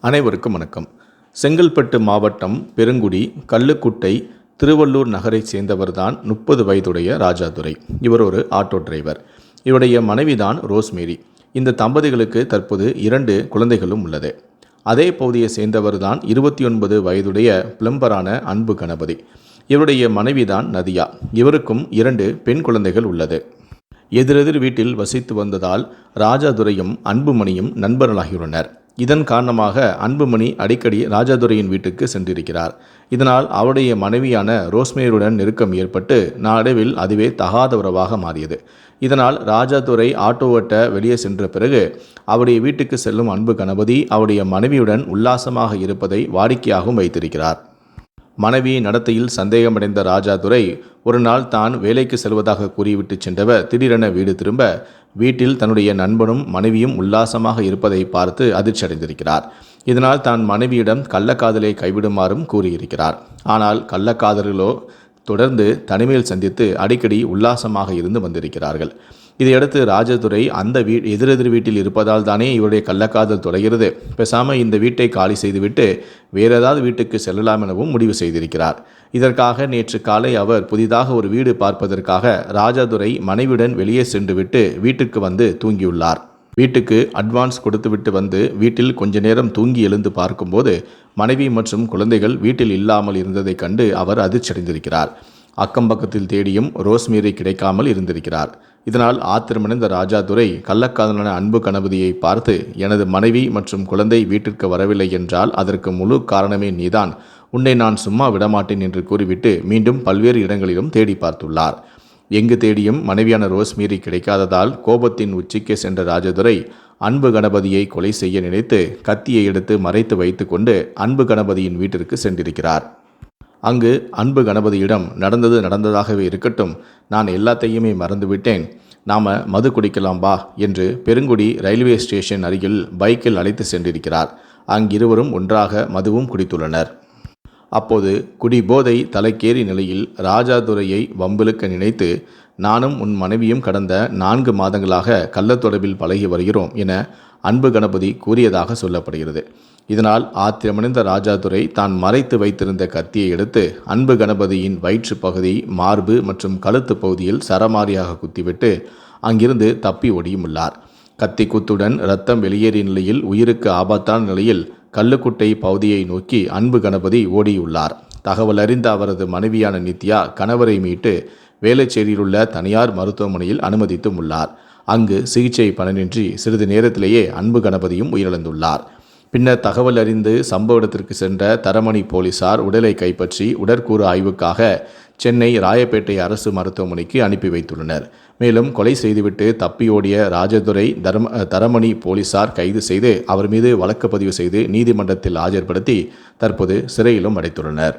அனைவருக்கும் வணக்கம். செங்கல்பட்டு மாவட்டம் பெருங்குடி கல்லுக்குட்டை திருவள்ளூர் நகரைச் சேர்ந்தவர்தான் முப்பது வயதுடைய ராஜாதுரை. இவர் ஒரு ஆட்டோ டிரைவர். இவருடைய மனைவிதான் ரோஸ்மேரி. இந்த தம்பதிகளுக்கு தற்போது இரண்டு குழந்தைகளும் உள்ளது. அதே பகுதியை சேர்ந்தவர்தான் இருபத்தி ஒன்பது வயதுடைய பிளம்பரான அன்பு கணபதி. இவருடைய மனைவிதான் நதியா. இவருக்கும் இரண்டு பெண் குழந்தைகள் உள்ளது. எதிரெதிர் வீட்டில் வசித்து வந்ததால் ராஜாதுரையும் அன்புமணியும் நண்பர்களாகியுள்ளனர். இதன் காரணமாக அன்புமணி அடிக்கடி ராஜாதுரையின் வீட்டுக்கு சென்றிருக்கிறார். இதனால் அவருடைய மனைவியான ரோஸ்மேருடன் நெருக்கம் ஏற்பட்டு நாளடைவில் அதுவே தகாத உறவாக மாறியது. இதனால் ராஜாதுரை ஆட்டோ ஓட்ட வெளியே சென்ற பிறகு அவருடைய வீட்டுக்கு செல்லும் அன்பு கணபதி அவருடைய மனைவியுடன் உல்லாசமாக இருப்பதை வாடிக்கையாகவும் வைத்திருக்கிறார். மனைவி நடத்தையில் சந்தேகமடைந்த ராஜாதுரை ஒரு நாள் தான் வேலைக்கு செல்வதாக கூறிவிட்டு சென்றவர் திடீரென வீடு திரும்ப வீட்டில் தன்னுடைய நண்பனும் மனைவியும் உல்லாசமாக இருப்பதை பார்த்து அதிர்ச்சி அடைந்திருக்கிறார் இதனால் தான் மனைவியிடம் கள்ளக்காதலை கைவிடுமாறும் கூறியிருக்கிறார். ஆனால் கள்ளக்காதலர்களோ தொடர்ந்து தனிமையில் சந்தித்து அடிக்கடி உல்லாசமாக இருந்து வந்திருக்கிறார்கள். இதையடுத்து ராஜதுரை அந்த வீ எதிரெதிர் வீட்டில் இருப்பதால் தானே இவருடைய கள்ளக்காதல் தொடர்கிறது. பேசாமல் இந்த வீட்டை காலி செய்துவிட்டு வேறு ஏதாவது வீட்டுக்கு செல்லலாம் எனவும் முடிவு செய்திருக்கிறார். இதற்காக நேற்று காலை அவர் புதிதாக ஒரு வீடு பார்ப்பதற்காக ராஜாதுரை மனைவியுடன் வெளியே சென்றுவிட்டு வீட்டுக்கு வந்து தூங்கியுள்ளார். வீட்டுக்கு அட்வான்ஸ் கொடுத்துவிட்டு வந்து வீட்டில் கொஞ்ச நேரம் தூங்கி எழுந்து பார்க்கும்போது மனைவி மற்றும் குழந்தைகள் வீட்டில் இல்லாமல் இருந்ததைக் கண்டு அவர் அதிர்ச்சியடைந்திருக்கிறார். அக்கம் பக்கத்தில் தேடியும் ரோஸ்மேரி கிடைக்காமல் இருந்திருக்கிறார். இதனால் ஆத்திரமடைந்த ராஜாதுரை கள்ளக்காதலான அன்பு கணபதியை பார்த்து எனது மனைவி மற்றும் குழந்தை வீட்டிற்கு வரவில்லை என்றால் அதற்கு முழு காரணமே நீதான். உன்னை நான் சும்மா விடமாட்டேன் என்று கூறிவிட்டு மீண்டும் பல்வேறு இடங்களிலும் தேடி பார்த்துள்ளார். எங்கு தேடியும் மனைவியான ரோஸ்மீரி கிடைக்காததால் கோபத்தின் உச்சிக்கு சென்ற ராஜதுரை அன்பு கணபதியை கொலை செய்ய நினைத்து கத்தியை எடுத்து மறைத்து வைத்துக்கொண்டு அன்பு கணபதியின் வீட்டிற்கு சென்றிருக்கிறார். அங்கு அன்பு கணபதியிடம் நடந்தது நடந்ததாகவே இருக்கட்டும். நான் எல்லாத்தையுமே மறந்துவிட்டேன். நாம மது குடிக்கலாம் வா என்று பெருங்குடி ரயில்வே ஸ்டேஷன் அருகில் பைக்கில் அழைத்து சென்றிருக்கிறார். அங்கிருவரும் ஒன்றாக மதுவும் குடித்துள்ளனர். அப்போது குடிபோதை தலைக்கேறி நிலையில் ராஜாதுரையை வம்பிழுக்க நினைத்து நானும் உன் மனைவியும் கடந்த நான்கு மாதங்களாக கள்ளத்தொடர்பில் பழகி வருகிறோம் என அன்பு கணபதி கூறியதாக சொல்லப்படுகிறது. இதனால் ஆத்திரமடைந்த ராஜாதுரை தான் மறைத்து வைத்திருந்த கத்தியை எடுத்து அன்பு கணபதியின் வயிற்று பகுதி மார்பு மற்றும் கழுத்து பகுதியில் சரமாரியாக குத்திவிட்டு அங்கிருந்து தப்பி ஒடியுமுள்ளார் கத்தி குத்துடன் ரத்தம் வெளியேறிய நிலையில் உயிருக்கு ஆபத்தான நிலையில் கல்லுக்குட்டை பகுதியை நோக்கி அன்பு கணபதி ஓடியுள்ளார். தகவல் அறிந்த அவரது மனைவியான நித்யா கணவரை மீட்டு வேலைச்சேரியில் உள்ள தனியார் மருத்துவமனையில் அனுமதித்தும் உள்ளார். அங்கு சிகிச்சை பலனின்றி சிறிது நேரத்திலேயே அன்பு கணபதியும் உயிரிழந்துள்ளார். பின்னர் தகவல் அறிந்து சம்பவ இடத்திற்கு சென்ற தரமணி போலீசார் உடலை கைப்பற்றி உடற்கூறு ஆய்வுக்காக சென்னை ராயப்பேட்டை அரசு மருத்துவமனைக்கு அனுப்பி வைத்துள்ளனர். மேலும் கொலை செய்துவிட்டு தப்பியோடிய ராஜதுரை தர்ம தரமணி போலீசார் கைது செய்து அவர் மீது வழக்கு பதிவு செய்து நீதிமன்றத்தில் ஆஜர்படுத்தி தற்போது சிறையிலும் அடைத்துள்ளனர்.